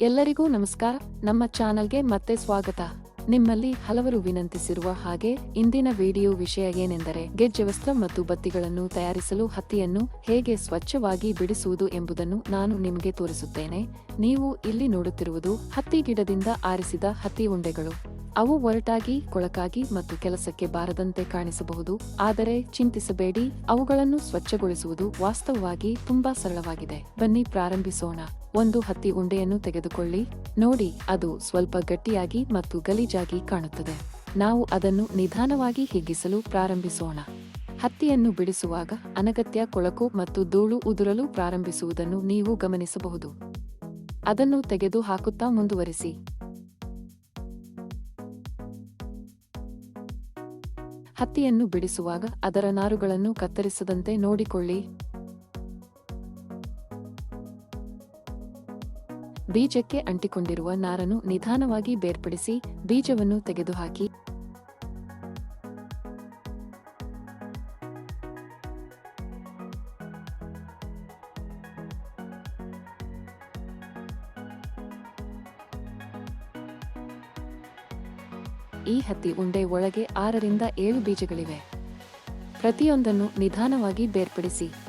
ಎಲ್ಲರಿಗೂ ನಮಸ್ಕಾರ. ನಮ್ಮ ಚಾನಲ್ಗೆ ಮತ್ತೆ ಸ್ವಾಗತ. ನಿಮ್ಮಲ್ಲಿ ಹಲವರು ವಿನಂತಿಸಿರುವ ಹಾಗೆ ಇಂದಿನ ವಿಡಿಯೋ ವಿಷಯ ಏನೆಂದರೆ ಗೆಜ್ಜೆ ವಸ್ತ್ರ ಮತ್ತು ಬತ್ತಿಗಳನ್ನು ತಯಾರಿಸಲು ಹತ್ತಿಯನ್ನು ಹೇಗೆ ಸ್ವಚ್ಛವಾಗಿ ಬಿಡಿಸುವುದು ಎಂಬುದನ್ನು ನಾನು ನಿಮಗೆ ತೋರಿಸುತ್ತೇನೆ. ನೀವು ಇಲ್ಲಿ ನೋಡುತ್ತಿರುವುದು ಹತ್ತಿ ಗಿಡದಿಂದ ಆರಿಸಿದ ಹತ್ತಿ ಉಂಡೆಗಳು. ಅವು ಒರಟಾಗಿ, ಕೊಳಕಾಗಿ ಮತ್ತು ಕೆಲಸಕ್ಕೆ ಬಾರದಂತೆ ಕಾಣಿಸಬಹುದು. ಆದರೆ ಚಿಂತಿಸಬೇಡಿ, ಅವುಗಳನ್ನು ಸ್ವಚ್ಛಗೊಳಿಸುವುದು ವಾಸ್ತವವಾಗಿ ತುಂಬಾ ಸರಳವಾಗಿದೆ. ಬನ್ನಿ ಪ್ರಾರಂಭಿಸೋಣ. ಒಂದು ಹತ್ತಿ ಉಂಡೆಯನ್ನು ತೆಗೆದುಕೊಳ್ಳಿ. ನೋಡಿ, ಅದು ಸ್ವಲ್ಪ ಗಟ್ಟಿಯಾಗಿ ಮತ್ತು ಗಲೀಜಾಗಿ ಕಾಣುತ್ತದೆ. ನಾವು ಅದನ್ನು ನಿಧಾನವಾಗಿ ಹಿಗ್ಗಿಸಲು ಪ್ರಾರಂಭಿಸೋಣ. ಹತ್ತಿಯನ್ನು ಬಿಡಿಸುವಾಗ ಅನಗತ್ಯ ಕೊಳಕು ಮತ್ತು ಧೂಳು ಉದುರಲು ಪ್ರಾರಂಭಿಸುವುದನ್ನು ನೀವು ಗಮನಿಸಬಹುದು. ಅದನ್ನು ತೆಗೆದು ಹಾಕುತ್ತಾ ಮುಂದುವರಿಸಿ. ಹತ್ತಿಯನ್ನು ಬಿಡಿಸುವಾಗ ಅದರ ನಾರುಗಳನ್ನು ಕತ್ತರಿಸದಂತೆ ನೋಡಿಕೊಳ್ಳಿ. ಬೀಜಕ್ಕೆ ಅಂಟಿಕೊಂಡಿರುವ ನಾರನ್ನು ನಿಧಾನವಾಗಿ ಬೇರ್ಪಡಿಸಿ ಬೀಜವನ್ನು ತೆಗೆದುಹಾಕಿ. ಈ ಹತ್ತಿ ಉಂಡೆ ಒಳಗೆ ಆರರಿಂದ ಏಳು ಬೀಜಗಳಿವೆ. ಪ್ರತಿಯೊಂದನ್ನು ನಿಧಾನವಾಗಿ ಬೇರ್ಪಡಿಸಿ.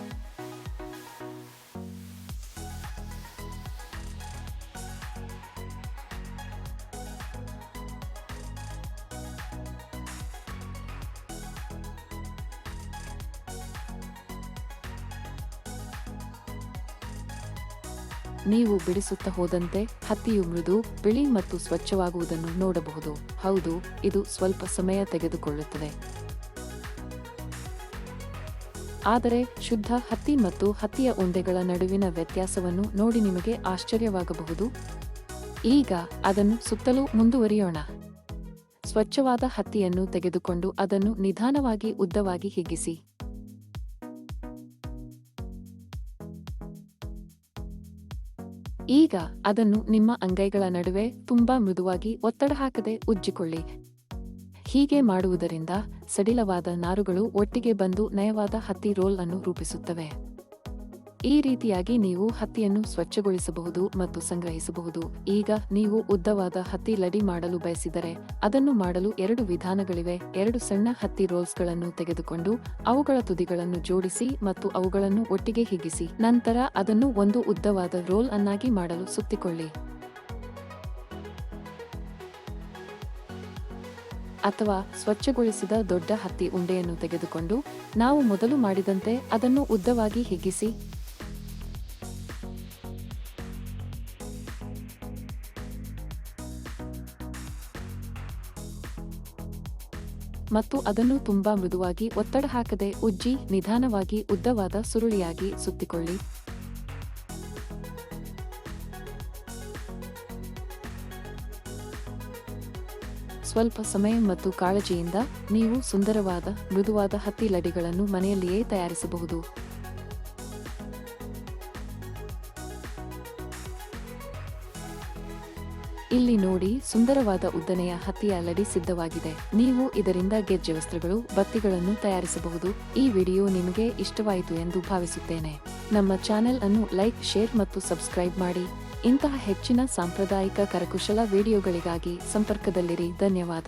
ನೀವು ಬಿಡಿಸುತ್ತಾ ಹೋದಂತೆ ಹತ್ತಿಯು ಮೃದು, ಬಿಳಿ ಮತ್ತು ಸ್ವಚ್ಛವಾಗುವುದನ್ನು ನೋಡಬಹುದು. ಹೌದು, ಇದು ಸ್ವಲ್ಪ ಸಮಯ ತೆಗೆದುಕೊಳ್ಳುತ್ತದೆ. ಆದರೆ ಶುದ್ಧ ಹತ್ತಿ ಮತ್ತು ಹತ್ತಿಯ ಉಂಡೆಗಳ ನಡುವಿನ ವ್ಯತ್ಯಾಸವನ್ನು ನೋಡಿ ನಿಮಗೆ ಆಶ್ಚರ್ಯವಾಗಬಹುದು. ಈಗ ಅದನ್ನು ಸುತ್ತಲೂ ಮುಂದುವರಿಯೋಣ. ಸ್ವಚ್ಛವಾದ ಹತ್ತಿಯನ್ನು ತೆಗೆದುಕೊಂಡು ಅದನ್ನು ನಿಧಾನವಾಗಿ ಉದ್ದವಾಗಿ ಹಿಗ್ಗಿಸಿ. ಈಗ ಅದನ್ನು ನಿಮ್ಮ ಅಂಗೈಗಳ ನಡುವೆ ತುಂಬಾ ಮೃದುವಾಗಿ ಒತ್ತಡ ಹಾಕದೆ ಉಜ್ಜಿಕೊಳ್ಳಿ. ಹೀಗೆ ಮಾಡುವುದರಿಂದ ಸಡಿಲವಾದ ನಾರುಗಳು ಒಟ್ಟಿಗೆ ಬಂದು ನಯವಾದ ಹತ್ತಿ ರೋಲ್ ಅನ್ನು ರೂಪಿಸುತ್ತವೆ. ಈ ರೀತಿಯಾಗಿ ನೀವು ಹತ್ತಿಯನ್ನು ಸ್ವಚ್ಛಗೊಳಿಸಬಹುದು ಮತ್ತು ಸಂಗ್ರಹಿಸಬಹುದು. ಈಗ ನೀವು ಉದ್ದವಾದ ಹತ್ತಿ ಲಡಿ ಮಾಡಲು ಬಯಸಿದರೆ ಅದನ್ನು ಮಾಡಲು ಎರಡು ವಿಧಾನಗಳಿವೆ. ಎರಡು ಸಣ್ಣ ಹತ್ತಿ ರೋಲ್ಸ್ಗಳನ್ನು ತೆಗೆದುಕೊಂಡು ಅವುಗಳ ತುದಿಗಳನ್ನು ಜೋಡಿಸಿ ಮತ್ತು ಅವುಗಳನ್ನು ಒಟ್ಟಿಗೆ ಹಿಗ್ಗಿಸಿ. ನಂತರ ಅದನ್ನು ಒಂದು ಉದ್ದವಾದ ರೋಲ್ ಅನ್ನಾಗಿ ಮಾಡಲು ಸುತ್ತಿಕೊಳ್ಳಿ. ಅಥವಾ ಸ್ವಚ್ಛಗೊಳಿಸಿದ ದೊಡ್ಡ ಹತ್ತಿ ಉಂಡೆಯನ್ನು ತೆಗೆದುಕೊಂಡು ನಾವು ಮೊದಲು ಮಾಡಿದಂತೆ ಅದನ್ನು ಉದ್ದವಾಗಿ ಹಿಗ್ಗಿಸಿ ಮತ್ತು ಅದನ್ನು ತುಂಬಾ ಮೃದುವಾಗಿ ಒತ್ತಡ ಹಾಕದೆ ಉಜ್ಜಿ ನಿಧಾನವಾಗಿ ಉದ್ದವಾದ ಸುರುಳಿಯಾಗಿ ಸುತ್ತಿಕೊಳ್ಳಿ. ಸ್ವಲ್ಪ ಸಮಯ ಮತ್ತು ಕಾಳಜಿಯಿಂದ ನೀವು ಸುಂದರವಾದ ಮೃದುವಾದ ಹತ್ತಿ ಲಡಿಗಳನ್ನು ಮನೆಯಲ್ಲಿಯೇ ತಯಾರಿಸಬಹುದು. ಇಲ್ಲಿ ನೋಡಿ ಸುಂದರವಾದ ಉದ್ದನೆಯ ಹತ್ತಿಯ ಲಡಿ ಸಿದ್ಧವಾಗಿದೆ. ನೀವು ಇದರಿಂದ ಗೆಜ್ಜೆ ವಸ್ತ್ರಗಳು, ಬತ್ತಿಗಳನ್ನು ತಯಾರಿಸಬಹುದು. ಈ ವಿಡಿಯೋ ನಿಮಗೆ ಇಷ್ಟವಾಯಿತು ಎಂದು ಭಾವಿಸುತ್ತೇನೆ. ನಮ್ಮ ಚಾನೆಲ್ ಅನ್ನು ಲೈಕ್, ಶೇರ್ ಮತ್ತು ಸಬ್ಸ್ಕ್ರೈಬ್ ಮಾಡಿ. ಇಂತಹ ಹೆಚ್ಚಿನ ಸಾಂಪ್ರದಾಯಿಕ ಕರಕುಶಲ ವಿಡಿಯೋಗಳಿಗಾಗಿ ಸಂಪರ್ಕದಲ್ಲಿರಿ. ಧನ್ಯವಾದ.